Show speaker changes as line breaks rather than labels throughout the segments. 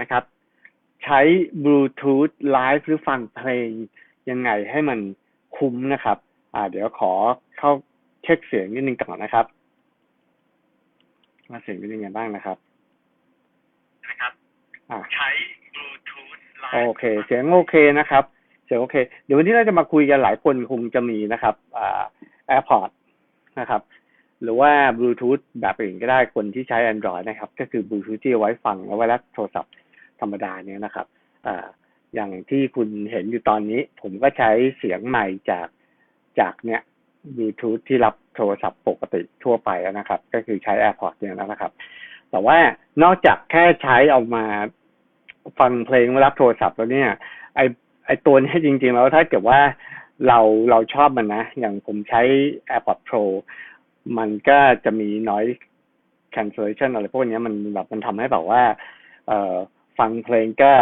นะครับ ใช้บลูทูธไลฟ์หรือฟังเพลงยังไงให้มันคุ้มนะครับ อ่า เดี๋ยวขอเข้าเช็คเสียงนิดนึงก่อนนะครับว่าเสียงเป็นยังไงบ้างนะครับ
นะครับ
อ่า
ใช้บลูทูธไลฟ์
โอเค เสียงโอเคนะครับ เสียงโอเค เดี๋ยววันนี้เราจะมาคุยกันหลายคนคงจะมีนะครับอ่า AirPod นะครับ หรือว่าบลูทูธแบบอื่นก็ได้คนที่ใช้ Android นะครับ ก็คือบลูทูธที่เอาไว้ฟังเอาไว้รับโทรศัพท์ธ รรมดาเนี่ยนะครับออย่างที่คุณเห็นอยู่ตอนนี้ ผมก็ใช้เสียงใหม่จากจากเนี่ยบลูทูธที่รับโทรศัพท์ปกติทั่วไปนะครับ ก็คือใช้ AirPods เนี่ยนะครับ แต่ว่านอกจากแค่ใช้เอามาฟังเพลงเวลารับโทรศัพท์แล้วเนี่ย ไอไอตัวนี้จริง ๆ แล้วถ้าเกิดว่าเราเราชอบมันนะ อย่างผมใช้ AirPods Pro มันก็จะมี noise cancellation อะไรพวกนี้มันแบบมันทำให้แบบว่า เอ่อ ฟังเพลงก็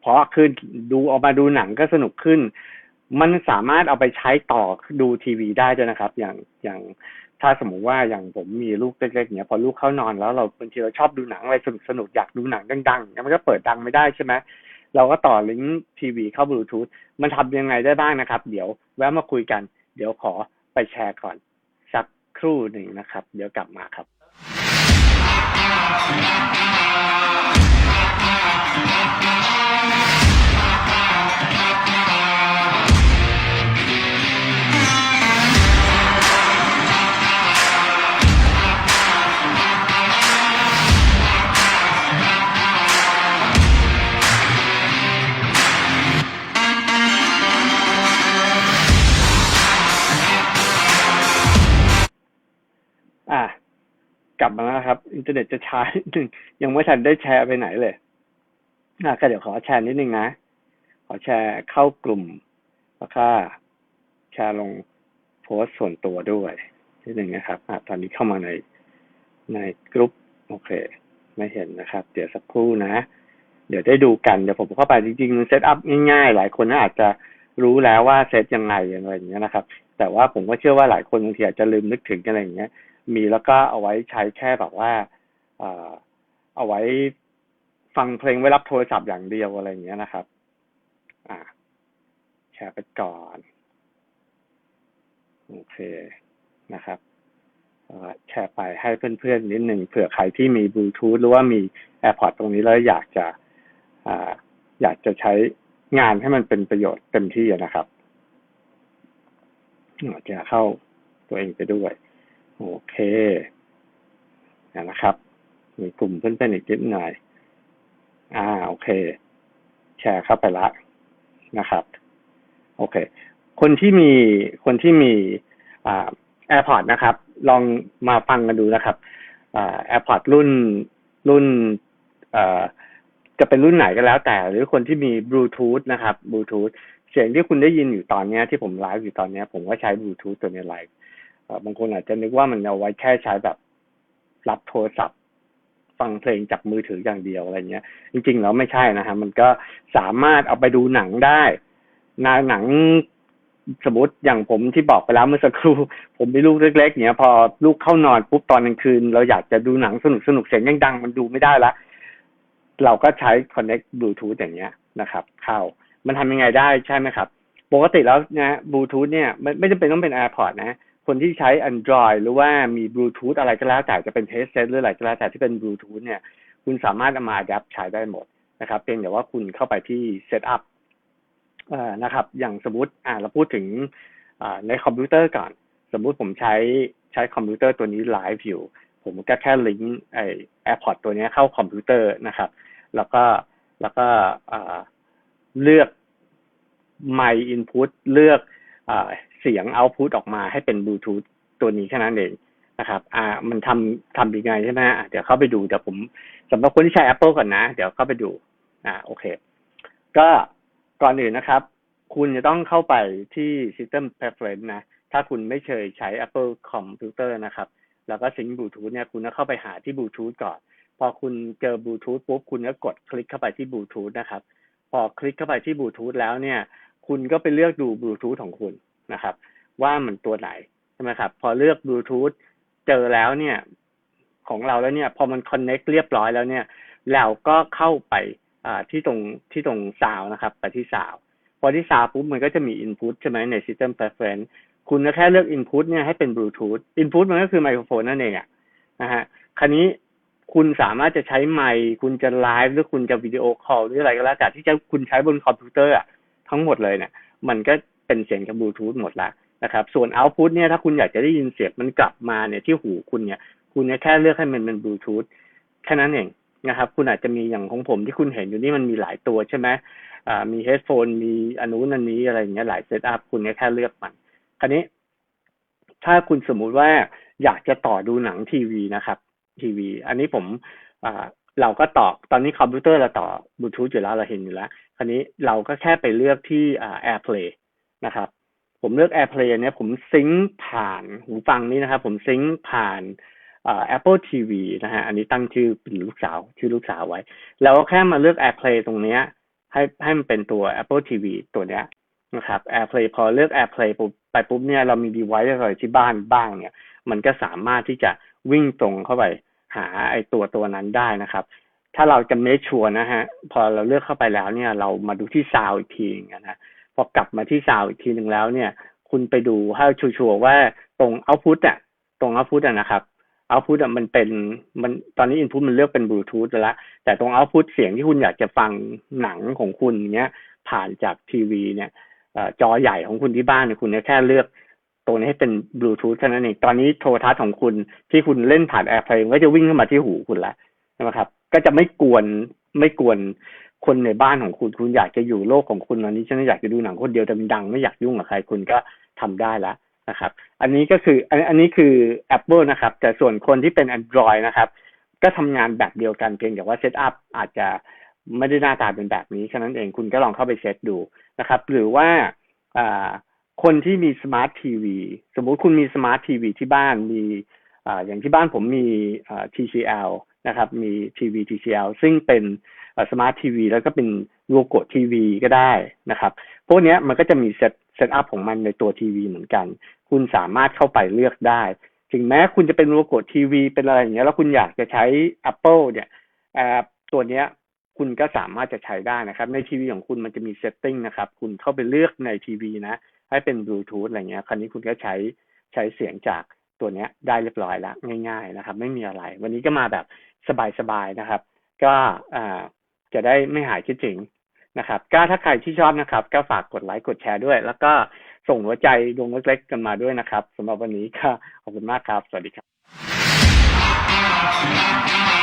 เพราะขึ้นดูออกมาดูหนังก็สนุกขึ้น มันสามารถเอาไปใช้ต่อดูทีวีได้ด้วยนะครับ อย่างอย่างถ้าสมมุติว่าอย่างผมมีลูกเล็กๆเนี้ยพอลูกเข้านอนแล้วเราบางทีเราชอบดูหนังอะไรสนุกๆอยากดูหนังดังๆมันก็เปิดดังไม่ได้ใช่ไหมเราก็ต่อลิงก์ทีวีเข้าบลูทูธมันทำยังไงได้บ้างนะครับ เดี๋ยวแวะมาคุยกัน เดี๋ยวขอไปแชร์ก่อน สักครู่หนึ่งนะครับ เดี๋ยวกลับมาครับ อะกลับมาแล้วครับ อินเทอร์เน็ตจะช้านิดนึงยังไม่ทันได้แชร์ไปไหนเลยอะก็เดี๋ยวขอแชร์นิดนึงนะ ขอแชร์เข้ากลุ่มแล้วก็แชร์ลงโพสต์ส่วนตัวด้วยนิดนึงนะครับอะตอนนี้เข้ามาในในกลุ่มโอเค ไม่เห็นนะครับ เดี๋ยวสักครู่นะ เดี๋ยวได้ดูกันเดี๋ยวผมเข้าไปจริงๆเซตอัพง่ายๆ หลายคนน่าอาจจะรู้แล้วว่าเซตยังไงอะไรอย่างเงี้ยนะครับ แต่ว่าผมก็เชื่อว่าหลายคนบางทีอาจจะลืมนึกถึงอะไรอย่างเงี้ย มีแล้วก็เอาไว้ใช้แค่แบบว่าเอาไว้ฟังเพลงไว้รับโทรศัพท์อย่างเดียวอะไรอย่างเงี้ยนะครับ อ่า แชร์ไปก่อน โอเคนะครับแชร์ไปให้เพื่อนๆนิดหนึ่งเผื่อใครที่มีบลูทูธหรือว่ามี AirPods ตรงนี้แล้วอยากจะออยากจะใช้งานให้มันเป็นประโยชน์เต็มที่นะครับจะเข้าตัวเองไปด้วย โอเคนะครับ มีกลุ่มเพื่อนๆอีกนิดหน่อย อ่า โอเค แชร์เข้าไปละนะครับ โอเค คนที่มีคนที่มีอ่า AirPod นะครับ ลองมาฟังกันดูนะครับอ่า AirPod รุ่นรุ่นอ่อจะเป็นรุ่นไหนก็แล้วแต่ หรือคนที่มีบลูทูธนะครับบลูทูธเสียงที่คุณได้ยินอยู่ตอนนี้ที่ผมไลฟ์อยู่ตอนนี้ผมก็ใช้บลูทูธตัวนี้ไลฟ์ บางคนอาจจะนึกว่ามันเอาไว้แค่ใช้แบบรับโทรศัพท์ ฟังเพลงจากมือถืออย่างเดียวอะไรเงี้ย จริงๆแล้วไม่ใช่นะฮะมันก็สามารถเอาไปดูหนังได้นาหนังสมมติอย่างผมที่บอกไปแล้วเมื่อสักครู่ ผมมีลูกเล็กๆเนี้ยพอลูกเข้านอนปุ๊บตอนกลางคืน เราอยากจะดูหนังสนุกสนุกเสียงยังดังมันดูไม่ได้ละเราก็ใช้ connect bluetooth อย่างเงี้ยนะครับ เข้า มันทำยังไงได้ใช่ไหมครับ ปกติแล้วนะบลูทูธเนี่ย ไม่ไม่จำเป็นต้องเป็น AirPod นะ คนที่ใช้ Android หรือว่ามีบลูทูธอะไรก็แล้วแต่จะเป็น headset หรืออะไรก็แล้วแต่ที่เป็นบลูทูธเนี่ย คุณสามารถเอามา adapt ใช้ได้หมดนะครับเพียงแต่ว่าคุณเข้าไปที่ setup เอ่อนะครับ อย่างสมมติอ่าเราพูดถึงในคอมพิวเตอร์ก่อน สมมุติผมใช้ใช้คอมพิวเตอร์ตัวนี้ไลฟ์อยู่ ผมก็แค่ลิงก์ไอ AirPod ตัวนี้เข้าคอมพิวเตอร์นะครับ แล้วก็แล้วก็เลือกไมค์อินพุตเลือกอา เสียงเอาพุตออกมาให้เป็นบลูทูธตัวนี้แค่นั้นเองนะครับ อ่า มันทำทำยังไงใช่ไหมอะเดี๋ยวเข้าไปดูเดี๋ยวผมสำหรับคนที่ใช้ Apple ก่อนนะ เดี๋ยวเข้าไปดู อ่า โอเค ก็ก่อนอื่นนะครับ คุณจะต้องเข้าไปที่ System Preference นะ ถ้าคุณไม่เคยใช้ Apple Computer นะครับ แล้วก็ซิงบลูทูธเนี่ย คุณก็เข้าไปหาที่บลูทูธก่อน พอคุณเจอบลูทูธปุ๊บ คุณก็กดคลิกเข้าไปที่บลูทูธนะครับ พอคลิกเข้าไปที่บลูทูธแล้วเนี่ย คุณก็ไปเลือกดูบลูทูธของคุณ นะครับ ว่ามันตัวไหนใช่ไหมครับ พอเลือกบลูทูธเจอแล้วเนี่ย ของเราแล้วเนี่ย พอมันคอนเน็กเรียบร้อยแล้วเนี่ย เราก็เข้าไปที่ตรงที่ตรงซาวนะครับ ไปที่ซาวพอที่ซาวปุ๊บมันก็จะมี input ใช่ไหมใน system preference คุณก็แค่เลือก input เนี่ยให้เป็น bluetooth input มันก็คือไมโครโฟนนั่นเองอะนะฮะคราวนี้คุณสามารถจะใช้ไมค์คุณจะไลฟ์หรือคุณจะวิดีโอคอลหรืออะไรก็แล้วแต่ที่จะคุณใช้บนคอมพิวเตอร์อะทั้งหมดเลยเนี่ยมันก็ เป็นเสียงจากบลูทูธหมดละนะครับส่วน output เนี่ยถ้าคุณอยากจะได้ยินเสียงมันกลับมาเนี่ยที่หูคุณเนี่ย คุณเนี่ยแค่เลือกให้มันเป็นบลูทูธแค่นั้นเองนะครับ คุณอาจจะมีอย่างของผมที่คุณเห็นอยู่นี่มันมีหลายตัวใช่ไหมอ่ามีเฮดโฟนมีอนนุนันนี้อะไรอย่างเงี้ยหลายเซตอัพคุณเนี่ยแค่เลือกมัน คราวนี้ ถ้าคุณสมมุติว่าอยากจะต่อดูหนังทีวีนะครับ ทีวี อันนี้ผมอ่าเราก็ต่อตอนนี้คอมพิวเตอร์เราต่อบลูทูธอยู่แล้วเราเห็นอยู่แล้ว คราวนี้เราก็แค่ไปเลือกที่อ่า AirPlay นะครับ ผมเลือก AirPlay เนี่ยผมซิงค์ผ่านหูฟังนี้นะครับ ผมซิงค์ผ่านอ่า Apple TV นะฮะอันนี้ตั้งชื่อเป็นลูกสาว ชื่อลูกสาวไว้ แล้วก็แค่มาเลือก AirPlay ตรงเนี้ยให้ให้มันเป็นตัว Apple TV ตัวเนี้ยนะครับ AirPlay พอเลือก AirPlay ปุ๊บไปปุ๊บเนี่ยเรามี device อะไรที่บ้านบ้างเนี่ย มันก็สามารถที่จะวิ่งตรงเข้าไปหาไอตัวตัวนั้นได้นะครับ ถ้าเราจะเมคชัวนะฮะ พอเราเลือกเข้าไปแล้วเนี่ย เรามาดูที่ซาวอีกทีนึงนะ พอกลับมาที่ซาวอีกทีหนึ่งแล้วเนี่ย คุณไปดูให้ชัวร์ว่าตรงเอาพุตอะตรงเอาพุตอะนะครับเอาพุตอะมันเป็นมันตอนนี้อินพุตมันเลือกเป็นบลูทูธแล้ว แต่ตรงเอาพุตเสียงที่คุณอยากจะฟังหนังของคุณเนี้ยผ่านจากทีวีเนี่ยอจอใหญ่ของคุณที่บ้านเนี่ยคุณแค่เลือกตรงนี้ให้เป็นบลูทูธแค่นั้นเองตอนนี้โทรทัศน์ของคุณที่คุณเล่นผ่านแอร์เพลงก็จะวิ่งเข้ามาที่หูคุณแล้วใช่ไหมครับ ก็จะไม่กวนไม่กวน คนในบ้านของคุณคุณอยากจะอยู่โลกของคุณตอนนี้ฉันอยากจะดูหนังคนเดียวแต่มันดังไม่อยากยุ่งกับใครคุณก็ทำได้แล้วนะครับ อันนี้ก็คืออันอันนี้คือ Apple นะครับ แต่ส่วนคนที่เป็น Android นะครับ ก็ทำงานแบบเดียวกันเพียงแต่ว่าเซตอัพอาจจะไม่ได้หน้าตาเป็นแบบนี้แค่นั้นเองคุณก็ลองเข้าไปเซตดูนะครับ หรือว่าคนที่มีสมาร์ททีวีสมมุติคุณมีสมาร์ททีวีที่บ้านมีออย่างที่บ้านผมมี TCL นะครับ มีทีวี TCL ซึ่งเป็นสมาร์ททีวีแล้วก็เป็นโลโก้ทีวีก็ได้นะครับ พวกนี้มันก็จะมีเซตเซตอัพของมันในตัวทีวีเหมือนกัน คุณสามารถเข้าไปเลือกได้ ถึงแม้คุณจะเป็นโลโก้ทีวีเป็นอะไรอย่างเงี้ย แล้วคุณอยากจะใช้ Apple เนี่ยแอปตัวเนี้ยคุณก็สามารถจะใช้ได้นะครับ ในทีวีของคุณมันจะมีเซตติ้งนะครับ คุณเข้าไปเลือกในทีวีนะ ให้เป็นบลูทูธอะไรเงี้ย คราวนี้คุณก็ใช้ใช้เสียงจาก ตัวเนี้ยได้เรียบร้อยแล้วง่าย ๆนะครับ ไม่มีอะไร วันนี้ก็มาแบบสบายๆนะครับ ก็อ่าจะได้ไม่หายคิดถึงนะครับ ก็ถ้าใครที่ชอบนะครับ ก็ฝากกดไลค์กดแชร์ด้วย แล้วก็ส่งหัวใจดวงเล็กๆกันมาด้วยนะครับสำหรับวันนี้ก็ขอบคุณมากครับ สวัสดีครับ